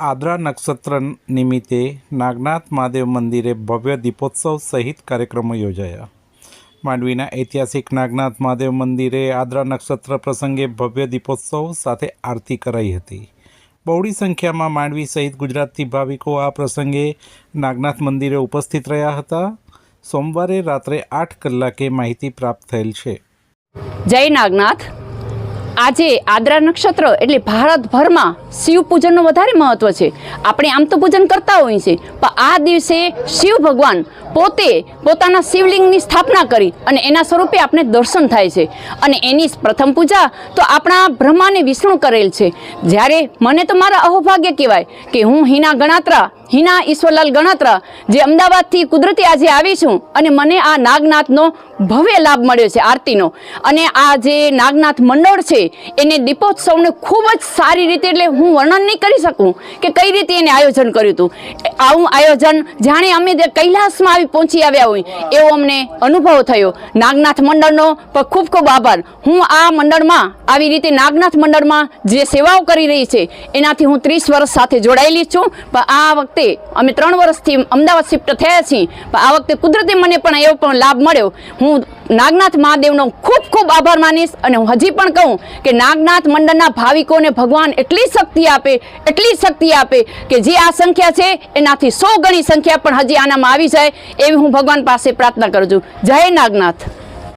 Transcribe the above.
આદ્રા નક્ષત્ર નિમિત્તે નાગનાથ મહાદેવ મંદિરે ભવ્ય દીપોત્સવ સહિત કાર્યક્રમો યોજાયા. માંડવીના ઐતિહાસિક નાગનાથ મહાદેવ મંદિરે આદ્રા નક્ષત્ર પ્રસંગે ભવ્ય દીપોત્સવ સાથે આરતી કરાઈ હતી. બહોળી સંખ્યામાં માંડવી સહિત ગુજરાતથી ભાવિકો આ પ્રસંગે નાગનાથ મંદિરે ઉપસ્થિત રહ્યા હતા. સોમવારે રાત્રે આઠ કલાકે માહિતી પ્રાપ્ત થયેલ છે. જય નાગનાથ. આજે આદ્રા નક્ષત્ર એટલે ભારતભરમાં શિવ પૂજનનું વધારે મહત્વ છે. આપણે આમ તો પૂજન કરતા હોઈએ છીએ, પણ આ દિવસે શિવ ભગવાન પોતે પોતાના શિવલિંગની સ્થાપના કરી અને એના સ્વરૂપે આપણે દર્શન થાય છે. અને એની પ્રથમ પૂજા તો આપણા બ્રહ્માને વિષ્ણુ કરેલ છે. જ્યારે મને તો મારા અહોભાગ્ય કહેવાય કે હું હિના ગણાત્રા હિના ઈશ્વરલાલ ગણત્ર, જે અમદાવાદથી કુદરતી આજે આવી છું અને મને આ નાગનાથનો ભવ્ય લાભ મળ્યો છે આરતીનો. અને આ જે નાગનાથ મંડળ છે, એને દીપોત્સવને ખૂબ જ સારી રીતે એટલે હું વર્ણન નહીં કરી શકું કે કઈ રીતે એને આયોજન કર્યું હતું. આવું આયોજન જાણે અમે જે કૈલાસમાં આવી પહોંચી આવ્યા હોય, એવો અમને અનુભવ થયો. નાગનાથ મંડળનો પણ ખૂબ ખૂબ આભાર. હું આ મંડળમાં, આવી રીતે નાગનાથ મંડળમાં જે સેવાઓ કરી રહી છે, એનાથી હું ત્રીસ વર્ષ સાથે જોડાયેલી છું. પણ આ વખતે અમે ત્રણ વર્ષથી અમદાવાદ શિફ્ટ થયા છીએ. પણ આ વખતે કુદરતી મને પણ એવો પણ લાભ મળ્યો. હું નાગનાથ મહાદેવનો ખૂબ ખૂબ આભાર માનીશ અને હું હજી પણ કહું કે નાગનાથ મંડળના ભાવિકોને ભગવાન એટલી શક્તિ આપે, એટલી શક્તિ આપે કે જે આ સંખ્યા છે એનાથી સો ગણી સંખ્યા પણ હજી આનામાં આવી જાય એવી હું ભગવાન પાસે પ્રાર્થના કરું છું. જય નાગનાથ.